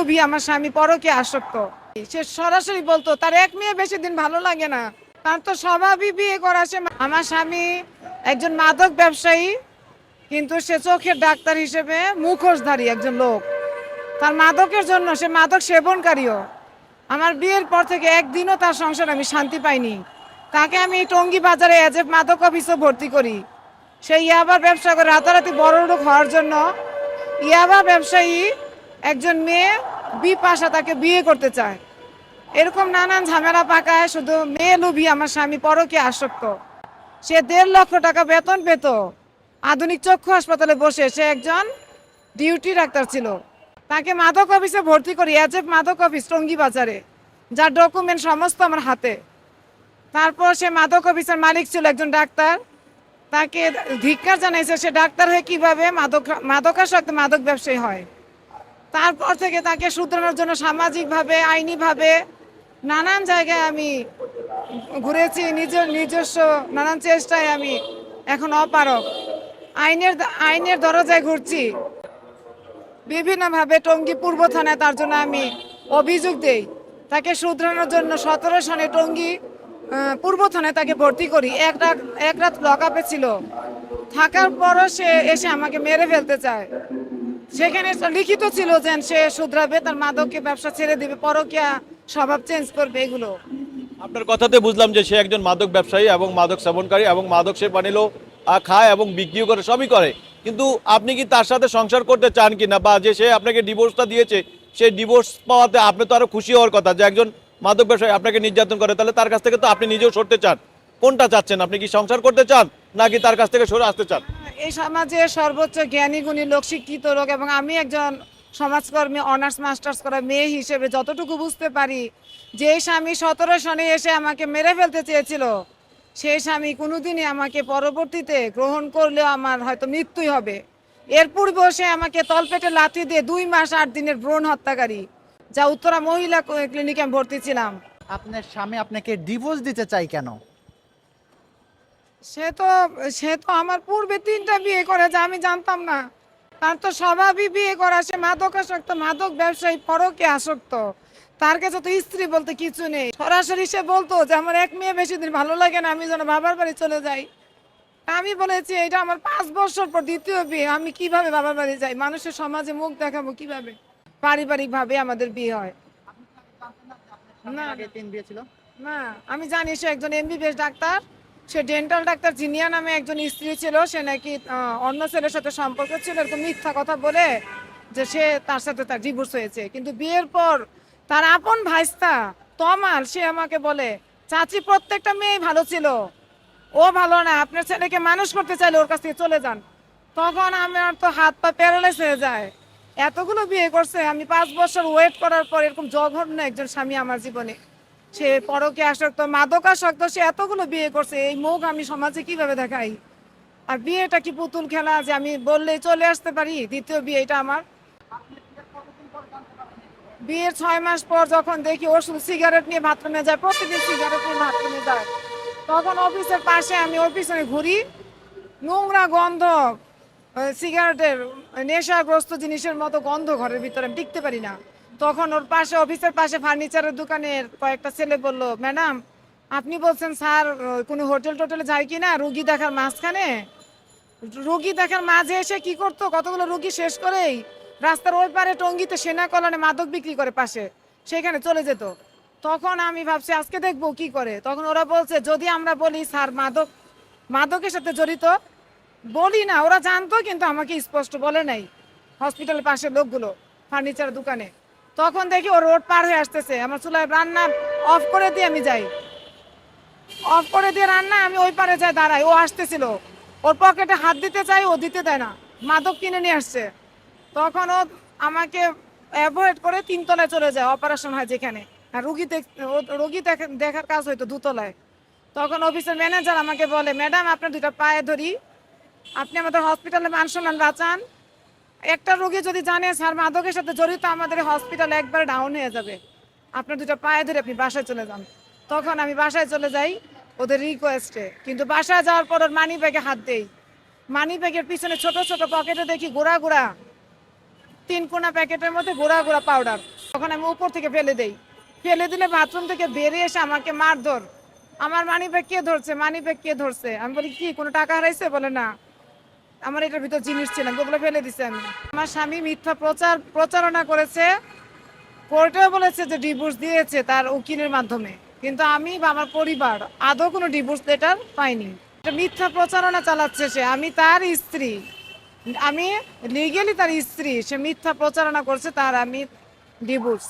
লোভী আমার স্বামী পরকে আসক্ত। সে সরাসরি বলতো, তার এক মেয়ে বেশি দিন ভালো লাগে না। তার তো স্বভাবই বিয়ে করা সে আমার স্বামী একজন মাদক ব্যবসায়ী, কিন্তু সে চোখের ডাক্তার হিসেবে মুখোশধারী একজন লোক। তার মাদকের জন্য সে মাদক সেবনকারীও। আমার বিয়ের পর থেকে একদিনও তার সংসারে আমি শান্তি পাইনি। তাকে আমি টঙ্গী বাজারে এজ এ মাদক অফিসে ভর্তি করি। সেই ইয়াবার ব্যবসা করে, রাতারাতি বড় লোক হওয়ার জন্য ইয়াবা ব্যবসায়ী একজন মেয়ে বিপাশা তাকে বিয়ে করতে চায়। এরকম নানান ঝামেলা পাকায় শুধু মেয়ে লোভী আমার স্বামী পরকে আসক্ত। সে দেড় লক্ষ টাকা বেতন পেত। আধুনিক চক্ষু হাসপাতালে বসে সে একজন ডিউটি ডাক্তার ছিল। তাকে মাদক অফিসে ভর্তি করি এজ এফ মাদক অফিস টঙ্গী বাজারে যার ডকুমেন্ট সমস্ত আমার হাতে। তারপর সে মাদক অফিসের মালিক ছিল একজন ডাক্তার। তাকে ধিক্কার জানাইছে সে ডাক্তার হয়ে কীভাবে মাদক, মাদকাসক্ত মাদক ব্যবসায়ী হয়। তারপর থেকে তাকে শুধরানোর জন্য সামাজিকভাবে, আইনিভাবে নানান জায়গায় আমি ঘুরেছি নিজের নিজস্ব নানান চেষ্টায় আমি এখন অপারক আইনের আইনের দরজায় ঘুরছি। বিভিন্নভাবে টঙ্গী পূর্ব থানায় তার জন্য আমি অভিযোগ দেই। তাকে শুধরানোর জন্য সতেরো সনে টঙ্গী পূর্ব থানায় তাকে ভর্তি করি। এক রাত এক রাত লকআপে ছিল। থাকার পরও সে এসে আমাকে মেরে ফেলতে চায়। সেখানে লিখিত ছিল যে সে শুধরাবে, তার মাদককে ব্যবসা ছেড়ে দিবে, পরকিয়া স্বভাব চেঞ্জ করবে এগুলো। আপনার কথাতে বুঝলাম যে সে একজন মাদক ব্যবসায়ী এবং মাদক সেবনকারী এবং মাদক সে বানিলো খায় এবং বিক্রিও করে, সবই করে। কিন্তু আপনি কি তার সাথে সংসার করতে চান কিনা বা যে সে আপনাকে ডিভোর্সটা দিয়েছে সেই ডিভোর্স পাওয়াতে আপনি তো আরও খুশি হওয়ার কথা যে একজন মাদক ব্যবসায়ী আপনাকে নির্যাতন করে, তাহলে তার কাছ থেকে তো আপনি নিজেও সরতে চান। কোনটা চাচ্ছেন? আপনি কি সংসার করতে চান নাকি তার কাছ থেকে সরে আসতে চান? এই সমাজে সর্বোচ্চ জ্ঞানী, গুণী লোক, শিক্ষিত লোক এবং আমি একজন সমাজকর্মী, অনার্স, মাস্টার্স করা মেয়ে হিসেবে যতটুকু বুঝতে পারি যে স্বামী সতেরো সনে এসে আমাকে মেরে ফেলতে চেয়েছিল, সেই স্বামী কোনোদিনই আমাকে পরবর্তীতে গ্রহণ করলেও আমার হয়তো মৃত্যুই হবে। এর পূর্বেও সে আমাকে তলপেটে লাথি দিয়ে দুই মাস আট দিনের ভ্রূণ হত্যাকারী, যা উত্তরা মহিলা ক্লিনিকে আমি ভর্তি ছিলাম। আপনার স্বামী আপনাকে ডিভোর্স দিতে চাই কেন? সে তো সে তো আমার পূর্বে তিনটা বিয়ে করেছে আমি জানতাম না। তার তো স্বভাবই বিয়ে করা সে মাদক আসক্ত মাদক ব্যবসায়ী পরকে আসক্ত। তার কাছে তো স্ত্রী বলতে কিছু নেই। সরাসরি সে বলতো যে আমার এক মেয়ে বেশি দিন ভালো লাগে না আমি যেন বাবার বাড়ি চলে যাই। আমি বলেছি এটা আমার পাঁচ বছর পর দ্বিতীয় বিয়ে আমি কীভাবে বাবার বাড়ি যাই? মানুষের সমাজে মুখ দেখাবো কীভাবে? পারিবারিক ভাবে আমাদের বিয়ে হয়। না আমি জানি সে একজন এমবিবিএস ডাক্তার। সে ডেন্টাল ডাক্তার জিনিয়া নামে একজন স্ত্রী ছিল, সে নাকি অন্য ছেলের সাথে সম্পর্ক ছিল, এরকম মিথ্যা কথা বলে যে সে তার সাথে তার ডিভোর্স হয়েছে। কিন্তু বিয়ের পর তার আপন ভাইস্তা তমাল, সে আমাকে বলে, চাচি, প্রত্যেকটা মেয়ে ভালো ছিল। ও ভালো না, আপনার ছেলেকে মানুষ করতে চাইলে ওর কাছ থেকে চলে যান। তখন আমার তো হাত পা প্যারালাইজ হয়ে যায়। এতগুলো বিয়ে করছে, আমি পাঁচ বছর ওয়েট করার পর এরকম জঘন্য একজন স্বামী আমার জীবনে। সে পরকে আসক্ত, মাদক আসক্ত, সে এতগুলো বিয়ে করছে, এই মুখ আমি সমাজে কীভাবে দেখাই? আর বিয়েটা কি পুতুল খেলা যে আমি বললেই চলে আসতে পারি? দ্বিতীয় বিয়ে এটা আমার। বিয়ের ছয় মাস পর যখন দেখি ও শুধু সিগারেট নিয়ে বাথরুমে যায়, প্রতিদিন সিগারেট নিয়ে বাথরুমে যায়। তখন অফিসের পাশে আমি ওর পিছনে ঘুরি। নোংরা গন্ধ সিগারেটের নেশাগ্রস্ত জিনিসের মতো গন্ধ ঘরের ভিতরে আমি টিকতে পারি না। তখন ওর পাশে, অফিসের পাশে ফার্নিচারের দোকানের কয়েকটা ছেলে বলল, ম্যাডাম, আপনি বলছেন স্যার কোনো হোটেল টোটেলে যায় কি না রুগী দেখার মাঝখানে? রুগী দেখার মাঝে এসে কি করতো? কতগুলো রুগী শেষ করেই রাস্তার ওই পারে টঙ্গিতে সেনা কলোনে মাদক বিক্রি করে পাশে, সেখানে চলে যেত। তখন আমি ভাবছি, আজকে দেখব কি করে? তখন ওরা বলছে, যদি আমরা বলি স্যার মাদক, মাদকের সাথে জড়িত, বলি না। ওরা জানতো, কিন্তু আমাকে স্পষ্ট বলে নাই। হসপিটালের পাশের লোকগুলো ফার্নিচার দোকানে। তখন দেখি ও রোড পার হয়ে আসতেছে। আমার চুলায় রান্না অফ করে দিয়ে আমি যাই। অফ করে দিয়ে রান্না, আমি ওই পারে যাই দাঁড়াই। ও আসতেছিল। ওর পকেটে হাত দিতে চাই ও দিতে দেয় না। মাদক কিনে নিয়ে আসছে। তখন ও আমাকে অ্যাভয়েড করে তিনতলায় চলে যায় অপারেশন হয় যেখানে। আর রুগী রুগী দেখা- দেখার কাজ হয়তো দুতলায়। তখন অফিসের ম্যানেজার আমাকে বলে, ম্যাডাম, আপনার দুইটা পায়ে ধরি। আপনি আমাদের হসপিটালে মান সম্মান বাঁচান। একটা রোগী যদি জানে স্যার মাদকের সাথে জড়িত, আমাদের হসপিটাল একবার ডাউন হয়ে যাবে। আপনার দুটো পায়ে ধরে আপনি বাসায় চলে যান। তখন আমি বাসায় চলে যাই ওদের রিকোয়েস্টে কিন্তু বাসায় যাওয়ার পর ওর মানি ব্যাগে হাত দেই। মানি ব্যাগের পিছনে ছোট ছোট পকেটে দেখি গোড়া গোড়া। তিন কোনা প্যাকেটের মধ্যে গোড়া গোড়া পাউডার তখন আমি উপর থেকে ফেলে দেই। ফেলে দিলে বাথরুম থেকে বেরিয়ে এসে আমাকে মারধর। আমার মানি ব্যাগ কে ধরছে মানি ব্যাগ কে ধরছে? আমি বলি, কি, কোনো টাকা হারাইছে? বলে, না। আমার এটার ভিতর জিনিস ছিল ওগুলো ফেলে দিছে আমি আমার স্বামী মিথ্যা প্রচার, প্রচারণা করেছে, কোর্টেও বলেছে যে ডিভোর্স দিয়েছে তার উকিলের মাধ্যমে। কিন্তু আমি বা আমার পরিবার আদৌ কোনো ডিভোর্স লেটার পাইনি। এটা মিথ্যা প্রচারণা চালাচ্ছে সে, আমি তার স্ত্রী। আমি লিগেলি তার স্ত্রী, সে মিথ্যা প্রচারণা করছে, তার আমি ডিভোর্স